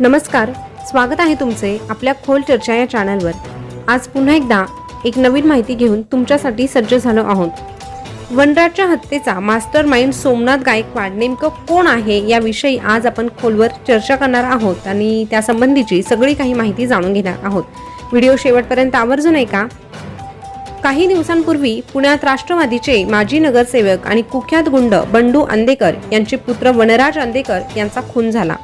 नमस्कार स्वागत आहे तुमचे आपल्या खोल चर्चा या चॅनलवर. आज पुन्हा एकदा एक नवीन माहिती घेऊन तुमच्यासाठी सज्ज झालो आहोत. वनराजच्या हत्येचा मास्टर माइंड सोमनाथ गायकवाड नेमकं कोण आहे याविषयी आज आपण खोलवर चर्चा करणार आहोत आणि त्यासंबंधीची सगळी काही माहिती जाणून घेणार आहोत. व्हिडिओ शेवटपर्यंत आवर्जून ऐका. काही दिवसांपूर्वी पुण्यात राष्ट्रवादीचे माजी नगरसेवक आणि कुख्यात गुंड बंडू अंदेकर यांचे पुत्र वनराज अंदेकर यांचा खून झाला.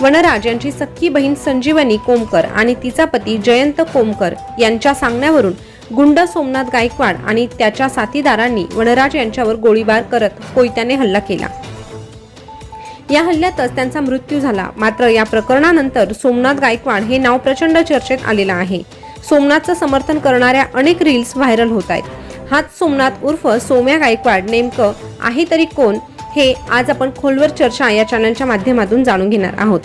वनराज यांची सख्खी बहीण संजीवनी कोमकर आणि तिचा पती जयंत कोमकर यांच्या सांगण्यावरून गुंड सोमनाथ गायकवाड आणि त्याच्या साथीदारांनी वनराज यांच्यावर गोळीबार करत कोयत्याने हल्ला केला. या हल्ल्यातच त्यांचा मृत्यू झाला. मात्र या प्रकरणानंतर सोमनाथ गायकवाड हे नाव प्रचंड चर्चेत आलेलं आहे. सोमनाथचं समर्थन करणाऱ्या अनेक रील्स व्हायरल होत आहेत. हाच सोमनाथ उर्फ सोम्या गायकवाड नेमकं आहे तरी कोण? हे आज आपण खोलवर चर्चा या चॅनलच्या माध्यमातून जाणून घेणार आहोत.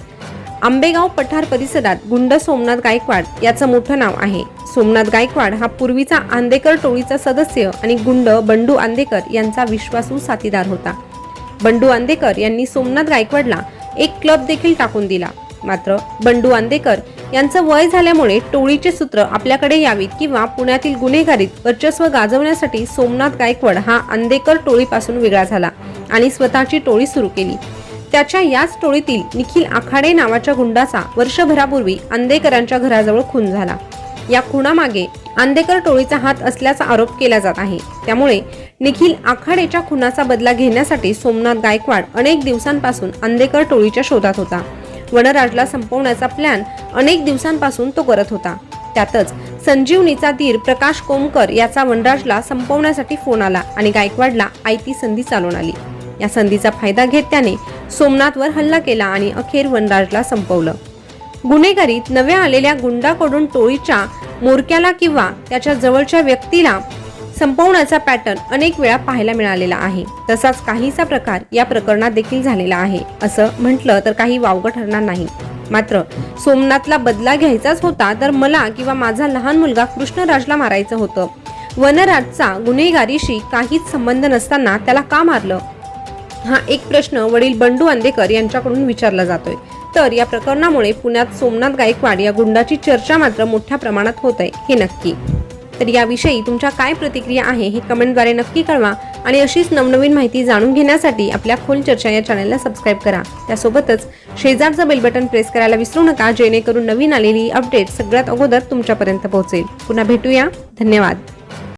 आंबेगाव पठार परिसरात गुंड सोमनाथ गायकवाड याचं मोठं नाव आहे. सोमनाथ गायकवाड हा पूर्वीचा आंदेकर टोळीचा सदस्य आणि गुंड बंडू आंदेकर यांचा विश्वासू साथीदार होता. बंडू आंदेकर यांनी सोमनाथ गायकवाडला एक क्लब देखील टाकून दिला. मात्र बंडू आंदेकर यांचं वय झाल्यामुळे टोळीचे सूत्र आपल्याकडे यावीत किंवा पुण्यातील गुन्हेगारीत वर्चस्व गाजवण्यासाठी सोमनाथ गायकवाड हा आंदेकर टोळीपासून वेगळा झाला. आणि स्वतःची टोळी सुरू केली. त्याच्या याच टोळीतील निखिल आखाडे नावाच्या गुंडाचा वर्षभरापूर्वी आंदेकरांच्या घराजवळ खून झाला. या खुनामागे आंदेकर टोळीचा हात असल्याचा आरोप केला जात आहे. त्यामुळे निखिल आखाडेच्या खुनाचा बदला घेण्यासाठी सोमनाथ गायकवाड अनेक दिवसांपासून आंदेकर टोळीच्या शोधात होता. वनराजला संपवण्याचा प्लॅन अनेक दिवसांपासून तो करत होता. त्यातच संजीवनीचा धीर प्रकाश कोमकर याचा वनराजला संपवण्यासाठी फोन आला आणि गायकवाडला आयती संधी चालून आली. या संधीचा फायदा घेत त्याने सोमनाथवर हल्ला केला आणि अखेर वनराजला संपवलं. गुन्हेगारीत नव्या आलेल्या गुंडाकडून टोळीच्या मोरक्याला किंवा त्याच्या जवळच्या व्यक्तीला संपवण्याचा पॅटर्न अनेक वेळा पाहायला मिळालेला आहे. तसाच काहीसा प्रकार या प्रकरणात देखील झालेला आहे असं म्हटलं तर काही वावगं ठरणार नाही. मात्र सोमनाथला बदला घ्यायचाच होता तर मला किंवा माझा लहान मुलगा कृष्णराजला मारायचं होतं. वनराजचा गुन्हेगारीशी काहीच संबंध नसताना त्याला का मारलं? हा एक प्रश्न वडील बंडू अंदेकर यांच्याकडून विचारला जातोय. तर या प्रकरणामुळे पुण्यात सोमनाथ गायकवाड या गुंडाची चर्चा मात्र मोठ्या प्रमाणात होत आहे हे नक्की. तर याविषयी तुमच्या काय प्रतिक्रिया आहे हे कमेंटद्वारे नक्की कळवा आणि अशीच नवनवीन माहिती जाणून घेण्यासाठी आपल्या खोल चर्चा या चॅनलला सबस्क्राईब करा. त्यासोबतच शेजारचं बेल बटन प्रेस करायला विसरू नका जेणेकरून नवीन आलेली अपडेट सगळ्यात अगोदर तुमच्यापर्यंत पोहोचेल. पुन्हा भेटूया. धन्यवाद.